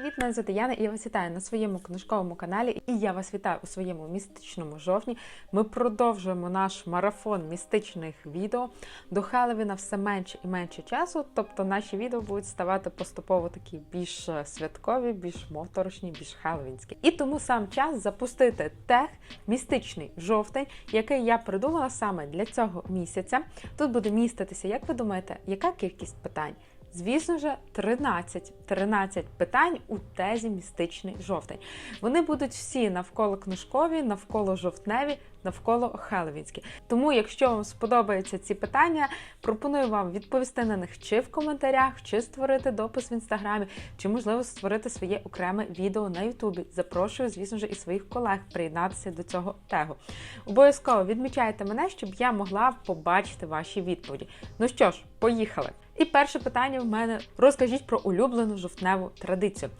привіт! Мене звати Яна і я вас вітаю на своєму книжковому каналі. І я вас вітаю у своєму містичному жовтні. Ми продовжуємо наш марафон містичних відео. До Хеллоуіна все менше і менше часу. Тобто наші відео будуть ставати поступово такі більш святкові, більш моторошні, більш хеллоуінські. І тому сам час запустити тех містичний жовтень, який я придумала саме для цього місяця. Тут буде міститися, як ви думаєте, яка кількість питань? Звісно ж, 13 13 питань у тезі містичний жовтень. Вони будуть всі навколо книжкові, навколо жовтневі, навколо хеловінські. Тому, якщо вам сподобаються ці питання, пропоную вам відповісти на них чи в коментарях, чи створити допис в інстаграмі, чи можливо створити своє окреме відео на Ютубі. Запрошую, звісно ж, і своїх колег приєднатися до цього тегу. Обов'язково відмічайте мене, щоб я могла побачити ваші відповіді. Ну що ж, поїхали! І перше питання в мене: розкажіть про улюблену жовтневу традицію.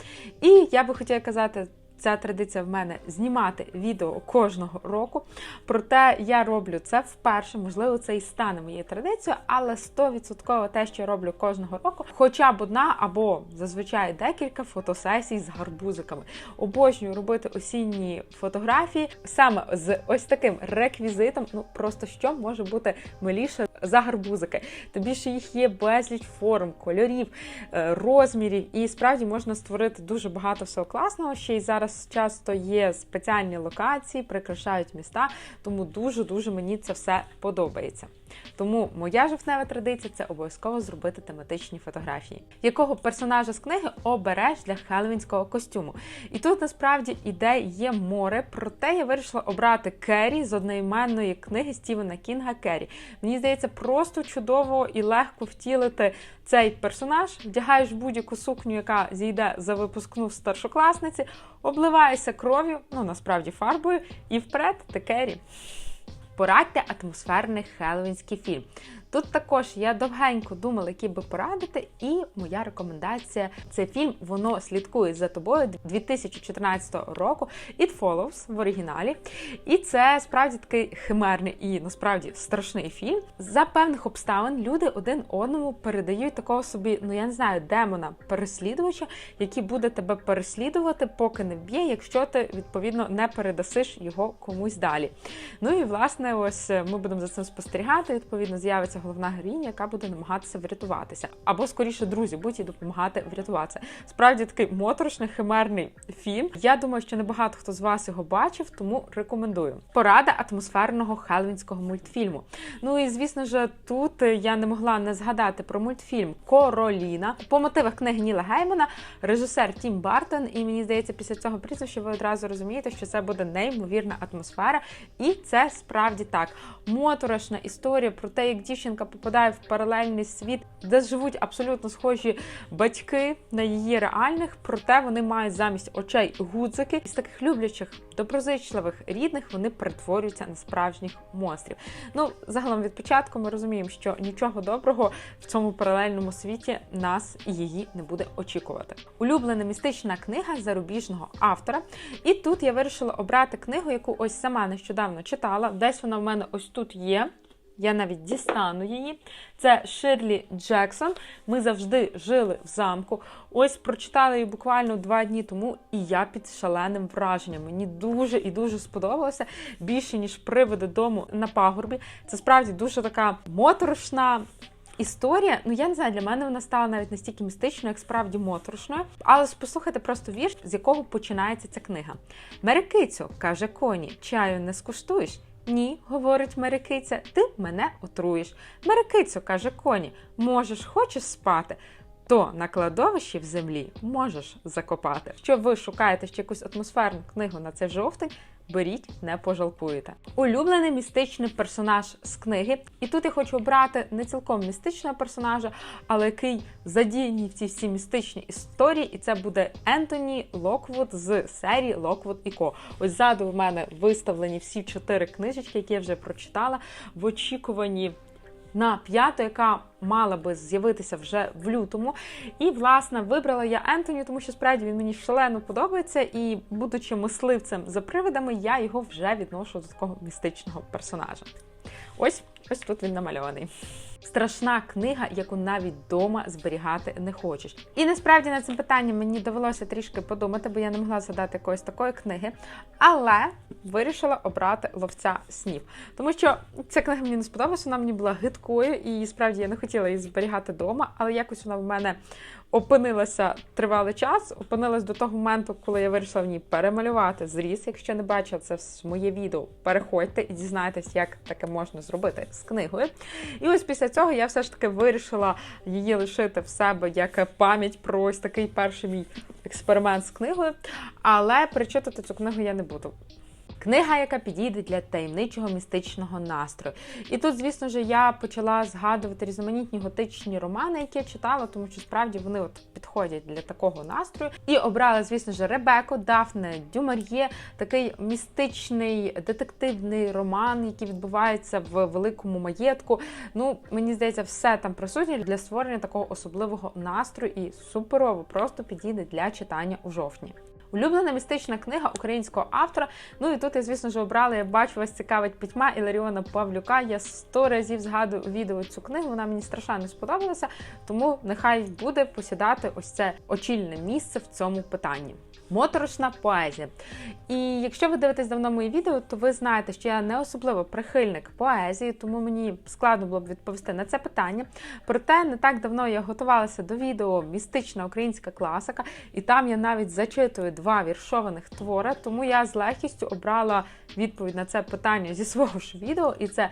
І я би хотіла казати. Ця традиція в мене знімати відео кожного року. Проте я роблю це вперше, можливо, це і стане моєю традицією, але 100% те, що я роблю кожного року, хоча б одна або зазвичай декілька фотосесій з гарбузиками. Обожнюю робити осінні фотографії саме з ось таким реквізитом. Ну просто що може бути миліше за гарбузики. Тобі ще їх є безліч форм, кольорів, розмірів, і справді можна створити дуже багато всього класного. Ще й зараз часто є спеціальні локації, прикрашають міста, тому дуже-дуже мені це все подобається. Тому моя жовтнева традиція це обов'язково зробити тематичні фотографії. Якого персонажа з книги обереш для хеллоуінського костюму? І тут насправді ідей є море, проте я вирішила обрати Керрі з одноіменної книги Стівена Кінга Керрі. Мені здається, просто чудово і легко втілити цей персонаж. Вдягаєш будь-яку сукню, яка зійде за випускну старшокласниці, обливаєшся кров'ю, ну насправді фарбою, і вперед ти Керрі. Порадьте атмосферний хеллоуінський фільм. Тут також я довгенько думала, який би порадити, і моя рекомендація це фільм. Воно слідкує за тобою 2014 року. It Follows в оригіналі. І це справді такий химерний і насправді страшний фільм. За певних обставин люди один одному передають такого собі, ну я не знаю, демона переслідувача, який буде тебе переслідувати, поки не вб'є, якщо ти відповідно не передасиш його комусь далі. Ну і власне, ось ми будемо за цим спостерігати. Відповідно, з'явиться головна героїня, яка буде намагатися врятуватися. Або, скоріше, друзі, будуть їй допомагати врятуватися. Справді такий моторошний химерний фільм. Я думаю, що небагато хто з вас його бачив, тому рекомендую. Порада атмосферного хелвінського мультфільму. Ну і звісно ж, тут я не могла не згадати про мультфільм Короліна по мотивах книги Ніла Геймана, режисер Тім Бартон. І мені здається, після цього прізвища ви одразу розумієте, що це буде неймовірна атмосфера, і це справді так. Моторошна історія про те, як дівчинка дівчинка попадає в паралельний світ, де живуть абсолютно схожі батьки на її реальних, проте вони мають замість очей гудзики. З таких люблячих, доброзичливих рідних вони перетворюються на справжніх монстрів. Ну, загалом від початку ми розуміємо, що нічого доброго в цьому паралельному світі нас і її не буде очікувати. Улюблена містична книга зарубіжного автора. І тут я вирішила обрати книгу, яку ось сама нещодавно читала. Десь вона в мене ось тут є. Я навіть дістану її. Це Ширлі Джексон. Ми завжди жили в замку. Ось прочитала її буквально два дні тому, і я під шаленим враженням. Мені дуже і дуже сподобалося більше ніж приводи дому на пагорбі. Це справді дуже така моторошна. Історія, ну я не знаю, для мене вона стала навіть настільки містичною, як справді моторошною. Але послухайте просто вірш, з якого починається ця книга. Мерекицю, каже коні, чаю не скуштуєш. Ні, говорить Мерекиця, ти мене отруєш. Мерикицю, каже коні, можеш, хочеш спати, то на кладовищі в землі можеш закопати. Якщо ви шукаєте ще якусь атмосферну книгу на цей жовтень, беріть, не пожалкуєте. Улюблений містичний персонаж з книги. І тут я хочу обрати не цілком містичного персонажа, але який задіяний в цій всі містичні історії, і це буде Ентоні Локвуд з серії Локвуд і Ко. Ось ззаду в мене виставлені всі чотири книжечки, які я вже прочитала в очікуванні на п'яту, яка мала би з'явитися вже в лютому. І, власне, вибрала я Ентоні, тому що справді він мені шалено подобається, і, будучи мисливцем за привидами, я його вже відношу до такого містичного персонажа. Ось ось тут він намальований. Страшна книга, яку навіть вдома зберігати не хочеш. І насправді над цим питанням мені довелося трішки подумати, бо я не могла згадати якоїсь такої книги. Але вирішила обрати ловця снів. Тому що ця книга мені не сподобалася, вона мені була гидкою, і справді я не хотіла її зберігати вдома, але якось вона в мене опинилася тривалий час. Опинилась до того моменту, коли я вирішила в ній перемалювати зріз. Якщо не бачили це моє відео, переходьте і дізнайтесь, як таке можна зробити з книгою. І ось після цього я все ж таки вирішила її лишити в себе як пам'ять про ось такий перший мій експеримент з книгою. Але причитати цю книгу я не буду. Книга, яка підійде для таємничого містичного настрою. І тут, звісно ж, я почала згадувати різноманітні готичні романи, які я читала, тому що справді вони от підходять для такого настрою. І обрала, звісно ж, Ребеку Дафне Дюмар'є, такий містичний детективний роман, який відбувається в великому маєтку. Ну, мені здається, все там присутнє для створення такого особливого настрою і суперово просто підійде для читання у жовтні. Улюблена містична книга українського автора. Ну і тут я, звісно ж, обрала, я бачу, вас цікавить пітьма Іларіона Павлюка. Я сто разів згадую відео цю книгу. Вона мені страшенно сподобалася, тому нехай буде посідати ось це очільне місце в цьому питанні. Моторошна поезія. І якщо ви дивитесь давно мої відео, то ви знаєте, що я не особливо прихильник поезії, тому мені складно було б відповісти на це питання. Проте не так давно я готувалася до відео Містична українська класика, і там я навіть зачитую два віршованих твори, тому я з легкістю обрала відповідь на це питання зі свого ж відео, і це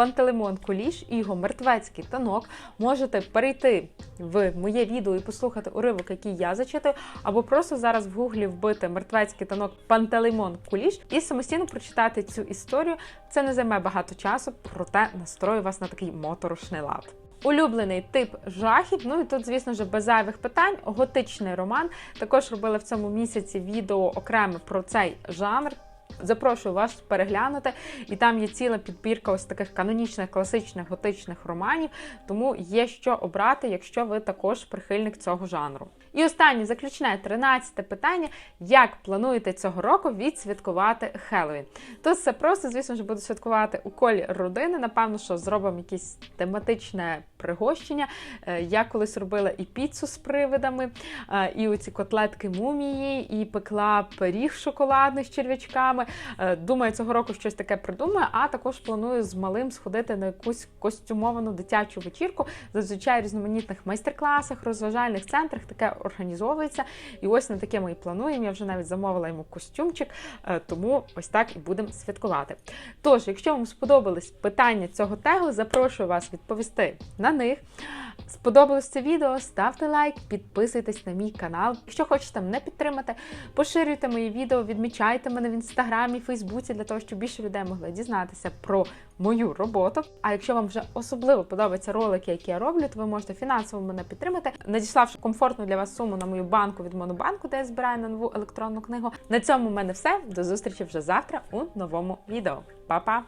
Пантелеймон Куліш і його мертвецький танок. Можете перейти в моє відео і послухати уривок, який я зачитую, або просто зараз в гуглі вбити мертвецький танок Пантелеймон Куліш і самостійно прочитати цю історію. Це не займе багато часу, проте настрою вас на такий моторошний лад. Улюблений тип жахів. Ну і тут, звісно ж, без зайвих питань. Готичний роман. Також робили в цьому місяці відео окреме про цей жанр. Запрошую вас переглянути, і там є ціла підбірка ось таких канонічних класичних готичних романів, тому є що обрати, якщо ви також прихильник цього жанру. І останнє заключне 13 питання: як плануєте цього року відсвяткувати Хеллоуін? Тут все просто, звісно ж, буду святкувати у колі родини. Напевно, що зробимо якесь тематичне пригощення. Е, Я колись робила і піцу з привидами, е, і оці котлетки мумії, і пекла пиріг шоколадний з черв'ячками. Е, Думаю, цього року щось таке придумаю, а також планую з малим сходити на якусь костюмовану дитячу вечірку. Зазвичай різноманітних майстер-класах, розважальних центрах таке організовується. І ось на таке ми і плануємо. Я вже навіть замовила йому костюмчик, е, тому ось так і будемо святкувати. Тож, якщо вам сподобались питання цього тегу, запрошую вас відповісти на них. Сподобалось це відео, ставте лайк, підписуйтесь на мій канал. Якщо хочете мене підтримати, поширюйте мої відео, відмічайте мене в інстаграмі, Фейсбуці для того, щоб більше людей могли дізнатися про мою роботу. А якщо вам вже особливо подобаються ролики, які я роблю, то ви можете фінансово мене підтримати, надіславши комфортну для вас суму на мою банку від Монобанку, де я збираю на нову електронну книгу. На цьому в мене все. До зустрічі вже завтра у новому відео. Па-па!